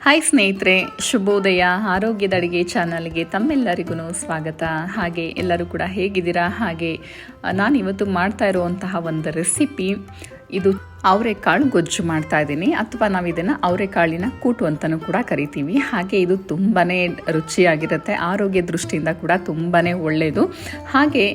Hi ಸ್ನೇಹಿತರೆ, ಶುಭೋದಯ ಆರೋಗ್ಯದ ಅಡುಗೆ ಚಾನಲ್ಗೆ ತಮ್ಮೆಲ್ಲರಿಗೂ ಸ್ವಾಗತ. ಹಾಗೆ ಎಲ್ಲರೂ ಕೂಡ ಹೇಗಿದ್ದೀರಾ? ಹಾಗೆ ನಾನು ಇವತ್ತು ಮಾಡ್ತಾ ಇರುವಂತಹ ಒಂದು ರೆಸಿಪಿ, ಇದು ಅವರೆಕಾಳು ಗೊಜ್ಜು ಮಾಡ್ತಾ ಇದ್ದೀನಿ. ಅಥವಾ ನಾವು ಇದನ್ನು ಅವರೆಕಾಳಿನ ಕೂಟು ಅಂತಲೂ ಕೂಡ ಕರಿತೀವಿ. ಹಾಗೆ ಇದು ತುಂಬಾ ರುಚಿಯಾಗಿರುತ್ತೆ, ಆರೋಗ್ಯ ದೃಷ್ಟಿಯಿಂದ ಕೂಡ ತುಂಬಾ ಒಳ್ಳೆಯದು ಹಾಗೆ,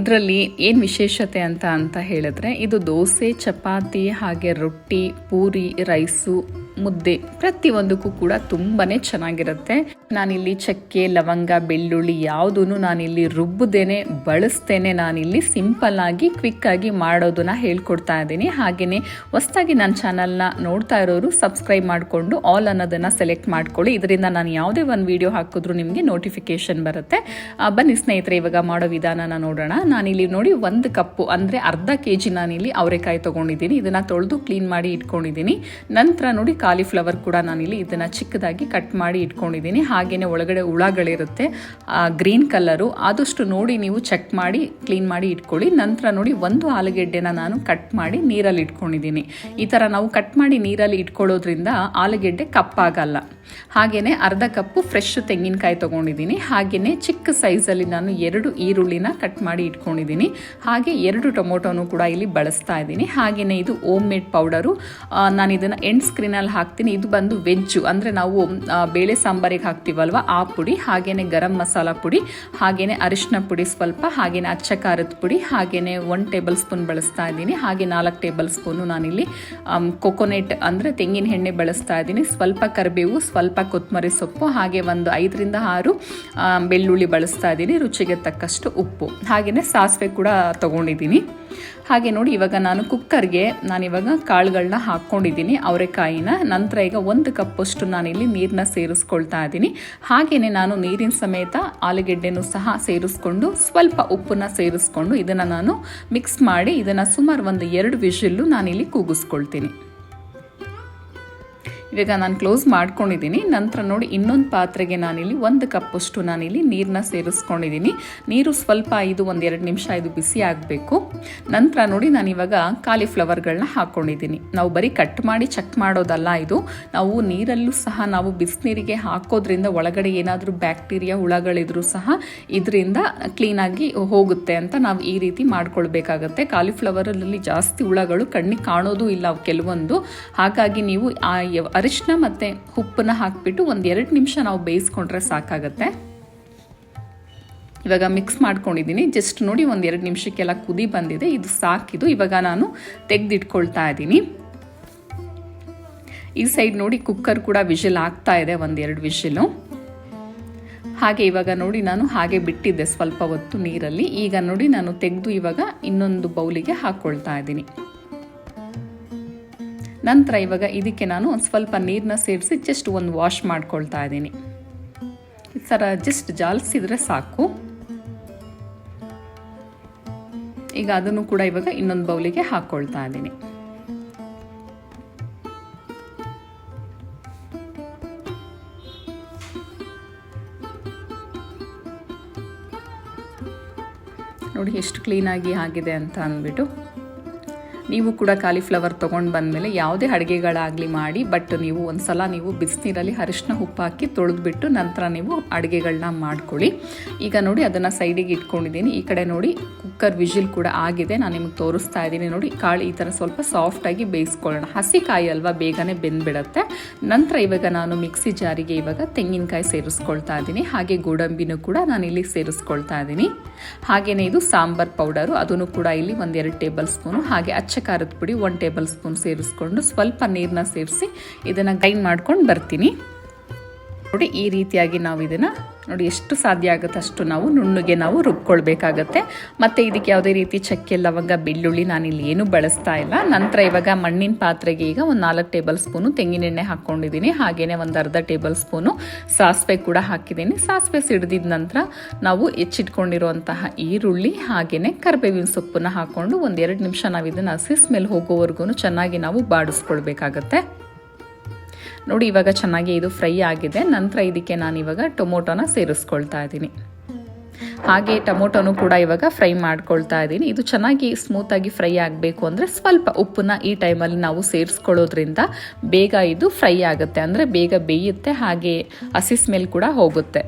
ಇದರಲ್ಲಿ ಏನು ವಿಶೇಷತೆ ಅಂತ ಅಂತ ಹೇಳಿದ್ರೆ, ಇದು ದೋಸೆ, ಚಪಾತಿ, ಹಾಗೆ ರೊಟ್ಟಿ, ಪೂರಿ, ರೈಸು ಮುದ್ದೆ ಪ್ರತಿಯೊಂದಕ್ಕೂ ಕೂಡ ತುಂಬಾ ಚೆನ್ನಾಗಿರುತ್ತೆ. ನಾನಿಲ್ಲಿ ಚಕ್ಕೆ, ಲವಂಗ, ಬೆಳ್ಳುಳ್ಳಿ ಯಾವುದೂ ನಾನಿಲ್ಲಿ ರುಬ್ಬದೇನೆ ಬಳಸ್ತೇನೆ, ನಾನಿಲ್ಲಿ ಸಿಂಪಲ್ ಆಗಿ, ಕ್ವಿಕ್ ಆಗಿ ಮಾಡೋದನ್ನ ಹೇಳ್ಕೊಡ್ತಾ ಇದ್ದೀನಿ. ಹಾಗೆಯೇ ಹೊಸ್ತಾಗಿ ನನ್ನ ಚಾನಲ್ನ ನೋಡ್ತಾ ಇರೋರು ಸಬ್ಸ್ಕ್ರೈಬ್ ಮಾಡಿಕೊಂಡು ಆಲ್ ಅನ್ನೋದನ್ನು ಸೆಲೆಕ್ಟ್ ಮಾಡ್ಕೊಳ್ಳಿ. ಇದರಿಂದ ನಾನು ಯಾವುದೇ ಒಂದು ವಿಡಿಯೋ ಹಾಕಿದ್ರು ನಿಮಗೆ ನೋಟಿಫಿಕೇಶನ್ ಬರುತ್ತೆ. ಬನ್ನಿ ಸ್ನೇಹಿತರೆ, ಇವಾಗ ಮಾಡೋ ವಿಧಾನನ ನೋಡೋಣ. ನಾನಿಲ್ಲಿ ನೋಡಿ ಒಂದು ಕಪ್ಪು, ಅಂದರೆ ಅರ್ಧ ಕೆ ಜಿ ನಾನಿಲ್ಲಿ ಅವರೆಕಾಯಿ ತೊಗೊಂಡಿದ್ದೀನಿ. ಇದನ್ನು ತೊಳೆದು ಕ್ಲೀನ್ ಮಾಡಿ ಇಟ್ಕೊಂಡಿದ್ದೀನಿ. ನಂತರ ನೋಡಿ ಕಾಲಿಫ್ಲವರ್ ಕೂಡ ನಾನಿಲ್ಲಿ ಇದನ್ನು ಚಿಕ್ಕದಾಗಿ ಕಟ್ ಮಾಡಿ ಇಟ್ಕೊಂಡಿದ್ದೀನಿ. ಹಾಗೆಯೇ ಒಳಗಡೆ ಹುಳಗಳಿರುತ್ತೆ ಗ್ರೀನ್ ಕಲರು ಆದಷ್ಟು ನೋಡಿ ನೀವು ಚೆಕ್ ಮಾಡಿ ಕ್ಲೀನ್ ಮಾಡಿ ಇಟ್ಕೊಳ್ಳಿ. ನಂತರ ನೋಡಿ ಒಂದು ಆಲೂಗೆಡ್ಡೆನ ನಾನು ಕಟ್ ಮಾಡಿ ನೀರಲ್ಲಿ ಇಟ್ಕೊಂಡಿದ್ದೀನಿ. ಈ ಥರ ನಾವು ಕಟ್ ಮಾಡಿ ನೀರಲ್ಲಿ ಇಟ್ಕೊಳ್ಳೋದ್ರಿಂದ ಆಲೂಗೆಡ್ಡೆ ಕಪ್ಪಾಗಲ್ಲ. ಹಾಗೆಯೇ ಅರ್ಧ ಕಪ್ಪು ಫ್ರೆಶ್ ತೆಂಗಿನಕಾಯಿ ತೊಗೊಂಡಿದ್ದೀನಿ. ಹಾಗೆಯೇ ಚಿಕ್ಕ ಸೈಜಲ್ಲಿ ನಾನು ಎರಡು ಈರುಳ್ಳಿನ ಕಟ್ ಮಾಡಿ ಇಟ್ಕೊಂಡಿದ್ದೀನಿ. ಹಾಗೆ ಎರಡು ಟೊಮೊಟೊನು ಕೂಡ ಇಲ್ಲಿ ಬಳಸ್ತಾ ಇದ್ದೀನಿ. ಹಾಗೆಯೇ ಇದು ಓಮ್ ಮೇಡ್ ಪೌಡರು ನಾನು ಇದನ್ನು ಎಂಡ್ ಸ್ಕ್ರೀನಲ್ಲಿ ಹಾಕ್ತೀನಿ. ಇದು ಬಂದು ವೆಜ್ಜು. ಅಂದರೆ ನಾವು ಬೇಳೆ ಸಾಂಬಾರಿಗೆ ಹಾಕ್ತೀವಲ್ವ? ಆ ಪುಡಿ ಹಾಗೆಯೇ ಗರಂ ಮಸಾಲ ಪುಡಿ ಹಾಗೆಯೇ ಅರಿಶಿನ ಪುಡಿ ಸ್ವಲ್ಪ ಹಾಗೆಯೇ ಅಚ್ಚ ಖಾರದ ಪುಡಿ ಹಾಗೆಯೇ ಒನ್ ಟೇಬಲ್ ಸ್ಪೂನ್ ಬಳಸ್ತಾ ಇದ್ದೀನಿ. ಹಾಗೆ ನಾಲ್ಕು ಟೇಬಲ್ ಸ್ಪೂನು ನಾನಿಲ್ಲಿ ಕೊಕೊನೆಟ್, ಅಂದರೆ ತೆಂಗಿನ ಎಣ್ಣೆ ಬಳಸ್ತಾ ಇದ್ದೀನಿ. ಸ್ವಲ್ಪ ಕರಿಬೇವು, ಸ್ವಲ್ಪ ಕೊತ್ತಂಬರಿ ಸೊಪ್ಪು, ಹಾಗೆ ಒಂದು ಐದರಿಂದ ಆರು ಬೆಳ್ಳುಳ್ಳಿ ಬಳಸ್ತಾ ಇದ್ದೀನಿ. ರುಚಿಗೆ ತಕ್ಕಷ್ಟು ಉಪ್ಪು. ಹಾಗೆಯೇ ಸಾಸಿವೆ ಕೂಡ ತೊಗೊಂಡಿದ್ದೀನಿ. ಹಾಗೆ ನೋಡಿ, ಇವಾಗ ನಾನು ಕುಕ್ಕರ್ಗೆ ನಾನಿವಾಗ ಕಾಳುಗಳನ್ನ ಹಾಕ್ಕೊಂಡಿದ್ದೀನಿ, ಅವರೆಕಾಯಿನ. ನಂತರ ಈಗ ಒಂದು ಕಪ್ಪಷ್ಟು ನಾನಿಲ್ಲಿ ನೀರನ್ನ ಸೇರಿಸ್ಕೊಳ್ತಾ ಇದ್ದೀನಿ. ಹಾಗೆಯೇ ನಾನು ನೀರಿನ ಸಮೇತ ಆಲೂಗೆಡ್ಡೆನೂ ಸಹ ಸೇರಿಸ್ಕೊಂಡು, ಸ್ವಲ್ಪ ಉಪ್ಪನ್ನ ಸೇರಿಸ್ಕೊಂಡು ಇದನ್ನು ನಾನು ಮಿಕ್ಸ್ ಮಾಡಿ, ಇದನ್ನು ಸುಮಾರು ಒಂದು ಎರಡು ವಿಷಿಲ್ಲು ನಾನಿಲ್ಲಿ ಕೂಗಿಸ್ಕೊಳ್ತೀನಿ. ಇವಾಗ ನಾನು ಕ್ಲೋಸ್ ಮಾಡ್ಕೊಂಡಿದ್ದೀನಿ ನಂತರ ನೋಡಿ ಇನ್ನೊಂದು ಪಾತ್ರೆಗೆ ನಾನಿಲ್ಲಿ ಒಂದು ಕಪ್ಪಷ್ಟು ನಾನಿಲ್ಲಿ ನೀರನ್ನ ಸೇರಿಸ್ಕೊಂಡಿದ್ದೀನಿ ನೀರು ಸ್ವಲ್ಪ ಇದು ಒಂದು ಎರಡು ನಿಮಿಷ ಇದು ಬಿಸಿ ಆಗಬೇಕು. ನಂತರ ನೋಡಿ ನಾನು ಇವಾಗ ಕಾಲಿಫ್ಲವರ್ಗಳನ್ನ ಹಾಕ್ಕೊಂಡಿದ್ದೀನಿ ನಾವು ಬರೀ ಕಟ್ ಮಾಡಿ ಚೆಕ್ ಮಾಡೋದಲ್ಲ ಇದು. ನಾವು ನೀರಲ್ಲೂ ಸಹ ನಾವು ಬಿಸಿನೀರಿಗೆ ಹಾಕೋದ್ರಿಂದ ಒಳಗಡೆ ಏನಾದರೂ ಬ್ಯಾಕ್ಟೀರಿಯಾ ಹುಳಗಳಿದ್ರೂ ಸಹ ಇದರಿಂದ ಕ್ಲೀನಾಗಿ ಹೋಗುತ್ತೆ ಅಂತ ನಾವು ಈ ರೀತಿ ಮಾಡ್ಕೊಳ್ಬೇಕಾಗತ್ತೆ. ಕಾಲಿಫ್ಲವರಲ್ಲಿ ಜಾಸ್ತಿ ಹುಳಗಳು ಕಣ್ಣಿಗೆ ಕಾಣೋದು ಇಲ್ಲ ಕೆಲವೊಂದು. ಹಾಗಾಗಿ ನೀವು ಆ ಅರಿಶಿನ ಮತ್ತು ಉಪ್ಪನ್ನ ಹಾಕಿಬಿಟ್ಟು ಒಂದು ಎರಡು ನಿಮಿಷ ನಾವು ಬೇಯಿಸ್ಕೊಂಡ್ರೆ ಸಾಕಾಗತ್ತೆ. ಇವಾಗ ಮಿಕ್ಸ್ ಮಾಡ್ಕೊಂಡಿದ್ದೀನಿ. ಜಸ್ಟ್ ನೋಡಿ ಒಂದು ಎರಡು ನಿಮಿಷಕ್ಕೆಲ್ಲ ಕುದಿ ಬಂದಿದೆ. ಇದು ಸಾಕಿದು ಇವಾಗ ನಾನು ತೆಗೆದಿಟ್ಕೊಳ್ತಾ ಇದ್ದೀನಿ. ಈ ಸೈಡ್ ನೋಡಿ ಕುಕ್ಕರ್ ಕೂಡ ವಿಷಲ್ ಆಗ್ತಾ ಇದೆ ಒಂದೆರಡು ವಿಷಲು ಹಾಗೆ ಇವಾಗ ನೋಡಿ ನಾನು ಹಾಗೆ ಬಿಟ್ಟಿದ್ದೆ ಸ್ವಲ್ಪ ಹೊತ್ತು ನೀರಲ್ಲಿ. ಈಗ ನೋಡಿ ನಾನು ತೆಗೆದು ಇವಾಗ ಇನ್ನೊಂದು ಬೌಲಿಗೆ ಹಾಕ್ಕೊಳ್ತಾ ಇದ್ದೀನಿ. ನಂತರ ಇವಾಗ ಇದಕ್ಕೆ ನಾನು ಒಂದು ಸ್ವಲ್ಪ ನೀರನ್ನ ಸೇರಿಸಿ ಜಸ್ಟ್ ಒಂದು ವಾಶ್ ಮಾಡ್ಕೊಳ್ತಾ ಇದ್ದೀನಿ. ಈ ಥರ ಜಸ್ಟ್ ಜಾಲಿಸಿದ್ರೆ ಸಾಕು. ಈಗ ಅದನ್ನು ಕೂಡ ಇವಾಗ ಇನ್ನೊಂದು ಬೌಲಿಗೆ ಹಾಕ್ಕೊಳ್ತಾ ಇದ್ದೀನಿ. ನೋಡಿ ಎಷ್ಟು ಕ್ಲೀನಾಗಿ ಆಗಿದೆ ಅಂತ ಅಂದ್ಬಿಟ್ಟು. ನೀವು ಕೂಡ ಕಾಲಿಫ್ಲವರ್ ತೊಗೊಂಡು ಬಂದಮೇಲೆ ಯಾವುದೇ ಅಡುಗೆಗಳಾಗಲಿ ಮಾಡಿ ಬಟ್ ನೀವು ಒಂದು ಸಲ ನೀವು ಬಿಸಿನೀರಲ್ಲಿ ಅರಿಶಿನ ಉಪ್ಪು ಹಾಕಿ ತೊಳೆದ್ಬಿಟ್ಟು ನಂತರ ನೀವು ಅಡುಗೆಗಳನ್ನ ಮಾಡ್ಕೊಳ್ಳಿ. ಈಗ ನೋಡಿ ಅದನ್ನು ಸೈಡಿಗೆ ಇಟ್ಕೊಂಡಿದ್ದೀನಿ. ಈ ಕಡೆ ನೋಡಿ ಕುಕ್ಕರ್ ವಿಜಿಲ್ ಕೂಡ ಆಗಿದೆ. ನಾನು ನಿಮಗೆ ತೋರಿಸ್ತಾ ಇದ್ದೀನಿ. ನೋಡಿ ಕಾಳು ಈ ಥರ ಸ್ವಲ್ಪ ಸಾಫ್ಟಾಗಿ ಬೇಯಿಸ್ಕೊಳ್ಳೋಣ. ಹಸಿ ಕಾಯಿ ಅಲ್ವಾ ಬೇಗನೆ ಬೆಂದ್ಬಿಡತ್ತೆ. ನಂತರ ಇವಾಗ ನಾನು ಮಿಕ್ಸಿ ಜಾರಿಗೆ ಇವಾಗ ತೆಂಗಿನಕಾಯಿ ಸೇರಿಸ್ಕೊಳ್ತಾ ಇದ್ದೀನಿ. ಹಾಗೆ ಗೋಡಂಬಿನೂ ಕೂಡ ನಾನು ಇಲ್ಲಿ ಸೇರಿಸ್ಕೊಳ್ತಾ ಇದ್ದೀನಿ. ಹಾಗೆಯೇ ಇದು ಸಾಂಬಾರ್ ಪೌಡರು. ಅದನ್ನು ಕೂಡ ಇಲ್ಲಿ ಒಂದೆರಡು ಟೇಬಲ್ ಸ್ಪೂನು ಹಾಗೆ ಅಚ್ಚ ಖಾರದ ಪುಡಿ ಒನ್ ಟೇಬಲ್ ಸ್ಪೂನ್ ಸೇರಿಸ್ಕೊಂಡು ಸ್ವಲ್ಪ ನೀರನ್ನ ಸೇರಿಸಿ ಇದನ್ನು ಗ್ರೈಂಡ್ ಮಾಡ್ಕೊಂಡು ಬರ್ತೀನಿ. ನೋಡಿ, ಈ ರೀತಿಯಾಗಿ ನಾವು ಇದನ್ನು ನೋಡಿ, ಎಷ್ಟು ಸಾಧ್ಯ ಆಗುತ್ತೆ ಅಷ್ಟು ನಾವು ನುಣ್ಣಗೆ ನಾವು ರುಬ್ಕೊಳ್ಬೇಕಾಗತ್ತೆ. ಮತ್ತು ಇದಕ್ಕೆ ಯಾವುದೇ ರೀತಿ ಚಕ್ಕೆ, ಲವಂಗ, ಬೆಳ್ಳುಳ್ಳಿ ನಾನಿಲ್ಲಿ ಏನೂ ಬಳಸ್ತಾ ಇಲ್ಲ. ನಂತರ ಇವಾಗ ಮಣ್ಣಿನ ಪಾತ್ರೆಗೆ ಈಗ ಒಂದು ನಾಲ್ಕು ಟೇಬಲ್ ಸ್ಪೂನು ತೆಂಗಿನೆಣ್ಣೆ ಹಾಕ್ಕೊಂಡಿದ್ದೀನಿ. ಹಾಗೆಯೇ ಒಂದು ಅರ್ಧ ಟೇಬಲ್ ಸ್ಪೂನು ಸಾಸಿವೆ ಕೂಡ ಹಾಕಿದ್ದೀನಿ. ಸಾಸಿವೆ ಸಿಡ್ದಿದ ನಂತರ ನಾವು ಹೆಚ್ಚಿಟ್ಕೊಂಡಿರುವಂತಹ ಈರುಳ್ಳಿ ಹಾಗೆಯೇ ಕರಿಬೇವಿನ ಸೊಪ್ಪನ್ನು ಹಾಕ್ಕೊಂಡು ಒಂದೆರಡು ನಿಮಿಷ ನಾವು ಇದನ್ನು ಹಸಿ ಸ್ಮೆಲ್ ಹೋಗೋವರೆಗೂ ಚೆನ್ನಾಗಿ ನಾವು ಬಾಡಿಸ್ಕೊಳ್ಬೇಕಾಗತ್ತೆ. ನೋಡಿ, ಇವಾಗ ಚೆನ್ನಾಗಿ ಇದು ಫ್ರೈ ಆಗಿದೆ. ನಂತರ ಇದಕ್ಕೆ ನಾನು ಇವಾಗ ಟೊಮೊಟೊನ ಸೇರಿಸ್ಕೊಳ್ತಾ ಇದ್ದೀನಿ. ಹಾಗೆ ಟೊಮೊಟೊನು ಕೂಡ ಇವಾಗ ಫ್ರೈ ಮಾಡ್ಕೊಳ್ತಾ ಇದ್ದೀನಿ. ಇದು ಚೆನ್ನಾಗಿ ಸ್ಮೂತಾಗಿ ಫ್ರೈ ಆಗಬೇಕು ಅಂದರೆ ಸ್ವಲ್ಪ ಉಪ್ಪನ್ನ ಈ ಟೈಮಲ್ಲಿ ನಾವು ಸೇರಿಸ್ಕೊಳ್ಳೋದ್ರಿಂದ ಬೇಗ ಇದು ಫ್ರೈ ಆಗುತ್ತೆ. ಅಂದರೆ ಬೇಗ ಬೇಯುತ್ತೆ, ಹಾಗೆ ಹಸಿ ಸ್ಮೆಲ್ ಕೂಡ ಹೋಗುತ್ತೆ.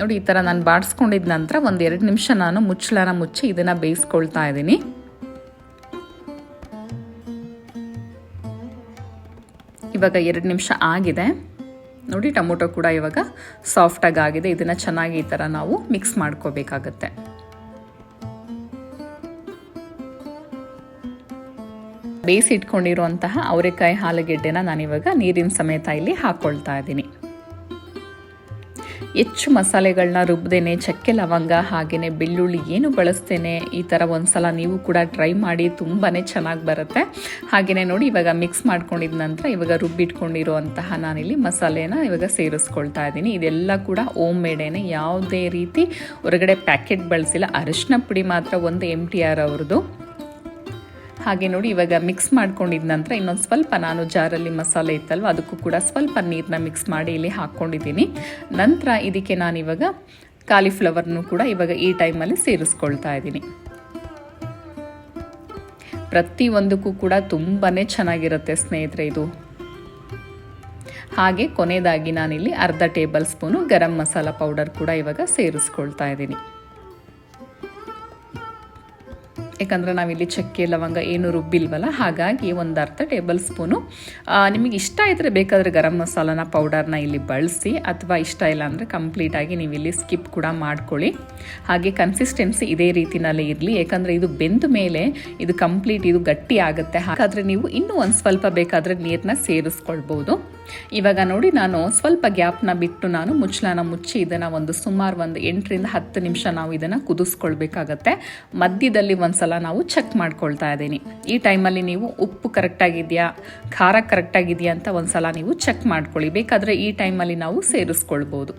ನೋಡಿ, ಈ ಥರ ನಾನು ಬಾಡಿಸ್ಕೊಂಡಿದ ನಂತರ ಒಂದು ಎರಡು ನಿಮಿಷ ನಾನು ಮುಚ್ಚಳನ ಮುಚ್ಚಿ ಇದನ್ನು ಬೇಯಿಸ್ಕೊಳ್ತಾ ಇದ್ದೀನಿ. ಇವಾಗ ಎರಡು ನಿಮಿಷ ಆಗಿದೆ. ನೋಡಿ, ಟೊಮೊಟೊ ಕೂಡ ಇವಾಗ ಸಾಫ್ಟಾಗಿ ಆಗಿದೆ ಇದನ್ನು ಚೆನ್ನಾಗಿ ಈ ಥರ ನಾವು ಮಿಕ್ಸ್ ಮಾಡ್ಕೋಬೇಕಾಗತ್ತೆ. ಬೇಯಿಸಿ ಇಟ್ಕೊಂಡಿರುವಂತಹ ಅವರೆಕಾಯಿ ಹಾಲುಗೆಡ್ಡೆನ ನಾನಿವಾಗ ನೀರಿನ ಸಮೇತ ಇಲ್ಲಿ ಹಾಕ್ಕೊಳ್ತಾ ಇದ್ದೀನಿ. ಹೆಚ್ಚು ಮಸಾಲೆಗಳನ್ನ ರುಬ್ಬದೇನೆ ಚಕ್ಕೆ ಲವಂಗ ಹಾಗೆಯೇ ಬೆಳ್ಳುಳ್ಳಿ ಏನು ಬಳಸ್ತೇನೆ, ಈ ಥರ ಒಂದು ಸಲ ನೀವು ಕೂಡ ಟ್ರೈ ಮಾಡಿ ತುಂಬಾ ಚೆನ್ನಾಗಿ ಬರುತ್ತೆ. ಹಾಗೆಯೇ ನೋಡಿ ಇವಾಗ ಮಿಕ್ಸ್ ಮಾಡ್ಕೊಂಡಿದ ನಂತರ ಇವಾಗ ರುಬ್ಬಿಟ್ಕೊಂಡಿರುವಂತಹ ನಾನಿಲ್ಲಿ ಮಸಾಲೆನ ಇವಾಗ ಸೇರಿಸ್ಕೊಳ್ತಾ ಇದ್ದೀನಿ. ಇದೆಲ್ಲ ಕೂಡ ಓಮ್ ಮೇಡೇನೆ ಯಾವುದೇ ರೀತಿ ಹೊರಗಡೆ ಪ್ಯಾಕೆಟ್ ಬಳಸಿಲ್ಲ. ಅರಿಶಿನ ಪುಡಿ ಮಾತ್ರ ಒಂದು ಎಂ ಟಿ ಆರ್ ಅವ್ರದ್ದು. ಹಾಗೆ ನೋಡಿ ಇವಾಗ ಮಿಕ್ಸ್ ಮಾಡ್ಕೊಂಡಿದ ನಂತರ ಇನ್ನೊಂದು ಸ್ವಲ್ಪ ನಾನು ಜಾರಲ್ಲಿ ಮಸಾಲೆ ಇತ್ತಲ್ವ, ಅದಕ್ಕೂ ಕೂಡ ಸ್ವಲ್ಪ ನೀರನ್ನ ಮಿಕ್ಸ್ ಮಾಡಿ ಇಲ್ಲಿ ಹಾಕ್ಕೊಂಡಿದ್ದೀನಿ ನಂತರ ಇದಕ್ಕೆ ನಾನು ಇವಾಗ ಕಾಲಿಫ್ಲವರ್ನು ಕೂಡ ಇವಾಗ ಈ ಟೈಮಲ್ಲಿ ಸೇರಿಸ್ಕೊಳ್ತಾ ಇದ್ದೀನಿ. ಪ್ರತಿಯೊಂದಕ್ಕೂ ಕೂಡ ತುಂಬಾ ಚೆನ್ನಾಗಿರುತ್ತೆ ಸ್ನೇಹಿತರೆ ಇದು. ಹಾಗೆ ಕೊನೆಯದಾಗಿ ನಾನಿಲ್ಲಿ ಅರ್ಧ tablespoon garam masala powder ಕೂಡ ಇವಾಗ ಸೇರಿಸ್ಕೊಳ್ತಾ ಇದ್ದೀನಿ. ಯಾಕಂದರೆ ನಾವಿಲ್ಲಿ ಚಕ್ಕೆ, ಲವಂಗ ಏನು ರುಬ್ಬಿಲ್ವಲ್ಲ, ಹಾಗಾಗಿ ಒಂದು ಅರ್ಧ ಟೇಬಲ್ ಸ್ಪೂನು ನಿಮಗೆ ಇಷ್ಟ ಇದ್ದರೆ ಬೇಕಾದರೆ ಗರಂ ಮಸಾಲನ, ಪೌಡರ್ನ ಇಲ್ಲಿ ಬಳಸಿ, ಅಥವಾ ಇಷ್ಟ ಇಲ್ಲ ಅಂದರೆ ಕಂಪ್ಲೀಟಾಗಿ ನೀವು ಇಲ್ಲಿ ಸ್ಕಿಪ್ ಕೂಡ ಮಾಡ್ಕೊಳ್ಳಿ. ಹಾಗೆ ಕನ್ಸಿಸ್ಟೆನ್ಸಿ ಇದೇ ರೀತಿನಲ್ಲಿ ಇರಲಿ ಯಾಕಂದರೆ ಇದು ಬೆಂದ ಮೇಲೆ ಇದು ಕಂಪ್ಲೀಟ್ ಇದು ಗಟ್ಟಿ ಆಗುತ್ತೆ. ಹಾಗಾದರೆ ನೀವು ಇನ್ನೂ ಒಂದು ಸ್ವಲ್ಪ ಬೇಕಾದರೆ ನೀರನ್ನ ಸೇರಿಸ್ಕೊಳ್ಬೋದು. ಇವಾಗ ನೋಡಿ, ನಾನು ಸ್ವಲ್ಪ ಗ್ಯಾಪ್ನ ಬಿಟ್ಟು ನಾನು ಮುಚ್ಚಳನ ಮುಚ್ಚಿ ಇದನ್ನು ಒಂದು ಸುಮಾರು ಒಂದು ಎಂಟರಿಂದ ಹತ್ತು ನಿಮಿಷ ನಾವು ಇದನ್ನು ಕುದಿಸ್ಕೊಳ್ಬೇಕಾಗತ್ತೆ. ಮಧ್ಯದಲ್ಲಿ ಒಂದ್ಸಲ ನಾವು ಚೆಕ್ ಮಾಡ್ಕೊಳ್ತಾ ಇದ್ದೀನಿ. ಈ ಟೈಮಲ್ಲಿ ನೀವು ಉಪ್ಪು ಕರೆಕ್ಟಾಗಿದೆಯಾ, ಖಾರ ಕರೆಕ್ಟಾಗಿದೆಯಾ ಅಂತ ಒಂದ್ಸಲ ನೀವು ಚೆಕ್ ಮಾಡ್ಕೊಳ್ಳಿ. ಬೇಕಾದರೆ ಈ ಟೈಮಲ್ಲಿ ನಾವು ಸೇರಿಸ್ಕೊಳ್ಬೋದು.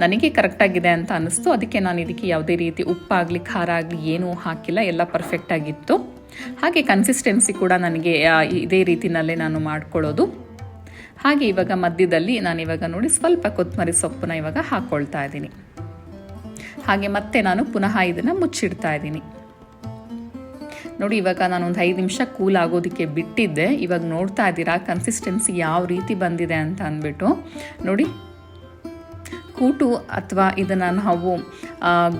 ನನಗೆ ಕರೆಕ್ಟಾಗಿದೆ ಅಂತ ಅನ್ನಿಸ್ತು. ಅದಕ್ಕೆ ನಾನು ಇದಕ್ಕೆ ಯಾವುದೇ ರೀತಿ ಉಪ್ಪಾಗಲಿ, ಖಾರ ಆಗಲಿ ಏನೂ ಹಾಕಿಲ್ಲ. ಎಲ್ಲ ಪರ್ಫೆಕ್ಟಾಗಿತ್ತು ಹಾಗೆ ಕನ್ಸಿಸ್ಟೆನ್ಸಿ ಕೂಡ ನನಗೆ ಇದೇ ರೀತಿನಲ್ಲೇ ನಾನು ಮಾಡ್ಕೊಳ್ಳೋದು. ಹಾಗೆ ಇವಾಗ ಮಧ್ಯದಲ್ಲಿ ನಾನು ಇವಾಗ ನೋಡಿ ಸ್ವಲ್ಪ ಕೊತ್ತಂಬರಿ ಸೊಪ್ಪನ್ನ ಇವಾಗ ಹಾಕ್ಕೊಳ್ತಾ ಇದ್ದೀನಿ. ಹಾಗೆ ಮತ್ತೆ ನಾನು ಪುನಃ ಇದನ್ನು ಮುಚ್ಚಿಡ್ತಾ ಇದ್ದೀನಿ. ನೋಡಿ, ಇವಾಗ ಒಂದು ಐದು ನಿಮಿಷ ಕೂಲ್ ಆಗೋದಕ್ಕೆ ಬಿಟ್ಟಿದ್ದೆ. ಇವಾಗ ನೋಡ್ತಾ ಇದ್ದೀರಾ ಕನ್ಸಿಸ್ಟೆನ್ಸಿ ಯಾವ ರೀತಿ ಬಂದಿದೆ ಅಂತ ಅಂದ್ಬಿಟ್ಟು. ನೋಡಿ, ಕೂಟು ಅಥವಾ ಇದನ್ನು ನಾವು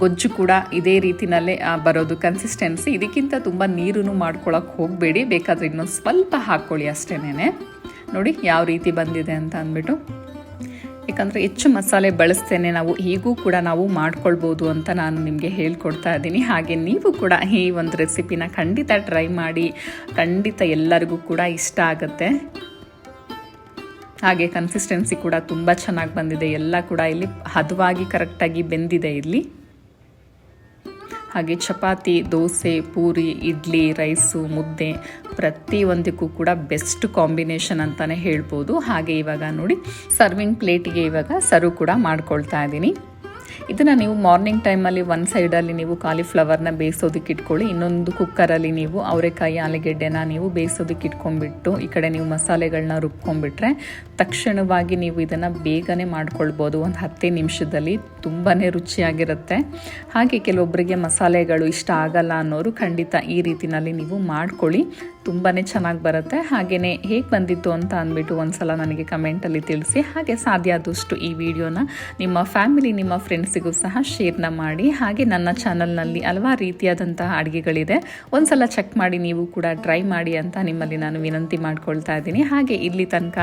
ಗೊಜ್ಜು ಕೂಡ ಇದೇ ರೀತಿನಲ್ಲೇ ಬರೋದು ಕನ್ಸಿಸ್ಟೆನ್ಸಿ ಇದಕ್ಕಿಂತ ತುಂಬ ನೀರು ಮಾಡ್ಕೊಳಕ್ಕೆ ಹೋಗಬೇಡಿ. ಬೇಕಾದರೆ ಇನ್ನೊಂದು ಸ್ವಲ್ಪ ಹಾಕ್ಕೊಳ್ಳಿ ಅಷ್ಟೇನೆ ನೋಡಿ, ಯಾವ ರೀತಿ ಬಂದಿದೆ ಅಂತ ಅಂದ್ಬಿಟ್ಟು. ಯಾಕಂದರೆ ಹೆಚ್ಚು ಮಸಾಲೆ ಬಳಸ್ತೇನೆ, ನಾವು ಹೀಗೂ ಕೂಡ ನಾವು ಮಾಡ್ಕೊಳ್ಬೋದು ಅಂತ ನಾನು ನಿಮಗೆ ಹೇಳ್ಕೊಡ್ತಾ ಇದ್ದೀನಿ. ಹಾಗೆ ನೀವು ಕೂಡ ಈ ಒಂದು ರೆಸಿಪಿನ ಖಂಡಿತ ಟ್ರೈ ಮಾಡಿ, ಖಂಡಿತ ಎಲ್ಲರಿಗೂ ಕೂಡ ಇಷ್ಟ ಆಗುತ್ತೆ. ಹಾಗೆ ಕನ್ಸಿಸ್ಟೆನ್ಸಿ ಕೂಡ ತುಂಬ ಚೆನ್ನಾಗಿ ಬಂದಿದೆ. ಎಲ್ಲ ಕೂಡ ಇಲ್ಲಿ ಹದವಾಗಿ ಕರೆಕ್ಟಾಗಿ ಬೆಂದಿದೆ ಇಲ್ಲಿ. ಹಾಗೆ ಚಪಾತಿ, ದೋಸೆ, ಪೂರಿ, ಇಡ್ಲಿ, ರೈಸು, ಮುದ್ದೆ ಪ್ರತಿಯೊಂದಕ್ಕೂ ಕೂಡ ಬೆಸ್ಟ್ ಕಾಂಬಿನೇಷನ್ ಅಂತಲೇ ಹೇಳ್ಬೋದು. ಹಾಗೆ ಇವಾಗ ನೋಡಿ, ಸರ್ವಿಂಗ್ ಪ್ಲೇಟಿಗೆ ಇವಾಗ ಸರ್ವ್ ಕೂಡ ಮಾಡ್ಕೊಳ್ತಾ ಇದ್ದೀನಿ. ಇದನ್ನು ನೀವು ಮಾರ್ನಿಂಗ್ ಟೈಮಲ್ಲಿ ಒಂದು ಸೈಡಲ್ಲಿ ನೀವು ಕಾಲಿಫ್ಲವರ್ನ ಬೇಯಿಸೋದಕ್ಕೆ ಇಟ್ಕೊಳ್ಳಿ, ಇನ್ನೊಂದು ಕುಕ್ಕರಲ್ಲಿ ನೀವು ಅವರೆಕಾಯಿ, ಆಲೂಗೆಡ್ಡೆನ ನೀವು ಬೇಯಿಸೋದಕ್ಕೆ ಇಟ್ಕೊಂಡ್ಬಿಟ್ಟು, ಈ ಕಡೆ ನೀವು ಮಸಾಲೆಗಳನ್ನ ರುಬ್ಕೊಂಡ್ಬಿಟ್ರೆ ತಕ್ಷಣವಾಗಿ ನೀವು ಇದನ್ನು ಬೇಗನೆ ಮಾಡ್ಕೊಳ್ಬೋದು. ಒಂದು ಹತ್ತೇ ನಿಮಿಷದಲ್ಲಿ ತುಂಬಾ ರುಚಿಯಾಗಿರುತ್ತೆ. ಹಾಗೆ ಕೆಲವೊಬ್ಬರಿಗೆ ಮಸಾಲೆಗಳು ಇಷ್ಟ ಆಗಲ್ಲ ಅನ್ನೋರು ಖಂಡಿತ ಈ ರೀತಿನಲ್ಲಿ ನೀವು ಮಾಡ್ಕೊಳ್ಳಿ. ತುಂಬಾ ಚೆನ್ನಾಗಿ ಬರುತ್ತೆ. ಹಾಗೇ ಹೇಗೆ ಬಂದಿತ್ತು ಅಂತ ಅಂದ್ಬಿಟ್ಟು ಒಂದು ಸಲ ನನಗೆ ಕಮೆಂಟಲ್ಲಿ ತಿಳಿಸಿ. ಹಾಗೆ ಸಾಧ್ಯ ಆದಷ್ಟು ಈ ವಿಡಿಯೋನ ನಿಮ್ಮ ಫ್ಯಾಮಿಲಿ, ನಿಮ್ಮ ಫ್ರೆಂಡ್ಸಿಗೂ ಸಹ ಶೇರ್ನ ಮಾಡಿ. ಹಾಗೆ ನನ್ನ ಚಾನಲ್ನಲ್ಲಿ ಹಲವಾರು ರೀತಿಯಾದಂತಹ ಅಡುಗೆಗಳಿದೆ. ಒಂದು ಸಲ ಚೆಕ್ ಮಾಡಿ, ನೀವು ಕೂಡ ಟ್ರೈ ಮಾಡಿ ಅಂತ ನಿಮ್ಮಲ್ಲಿ ನಾನು ವಿನಂತಿ ಮಾಡ್ಕೊಳ್ತಾ ಇದ್ದೀನಿ. ಹಾಗೆ ಇಲ್ಲಿ ತನಕ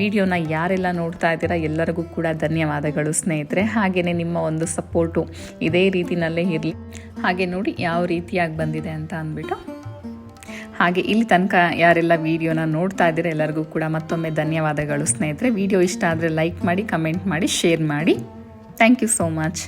ವಿಡಿಯೋನ ಯಾರೆಲ್ಲ ನೋಡ್ತಾ ಇದ್ದೀರಾ, ಎಲ್ಲರಿಗೂ ಕೂಡ ಧನ್ಯವಾದಗಳು ಸ್ನೇಹಿತರೆ. ಹಾಗೆಯೇ ನಿಮ್ಮ ಒಂದು ಸಪೋರ್ಟು ಇದೇ ರೀತಿಯಲ್ಲೇ ಇರಲಿ. ಹಾಗೆ ನೋಡಿ ಯಾವ ರೀತಿಯಾಗಿ ಬಂದಿದೆ ಅಂತ ಅಂದ್ಬಿಟ್ಟು ಹಾಗೆ ಇಲ್ಲಿ ತನಕ ಯಾರೆಲ್ಲ ವಿಡಿಯೋನ ನೋಡ್ತಾ ಇದ್ದೀರಾ ಎಲ್ಲರಿಗೂ ಕೂಡ ಮತ್ತೊಮ್ಮೆ ಧನ್ಯವಾದಗಳು ಸ್ನೇಹಿತರೆ. ವಿಡಿಯೋ ಇಷ್ಟ ಆದರೆ ಲೈಕ್ ಮಾಡಿ ಕಮೆಂಟ್ ಮಾಡಿ ಶೇರ್ ಮಾಡಿ. Thank you so much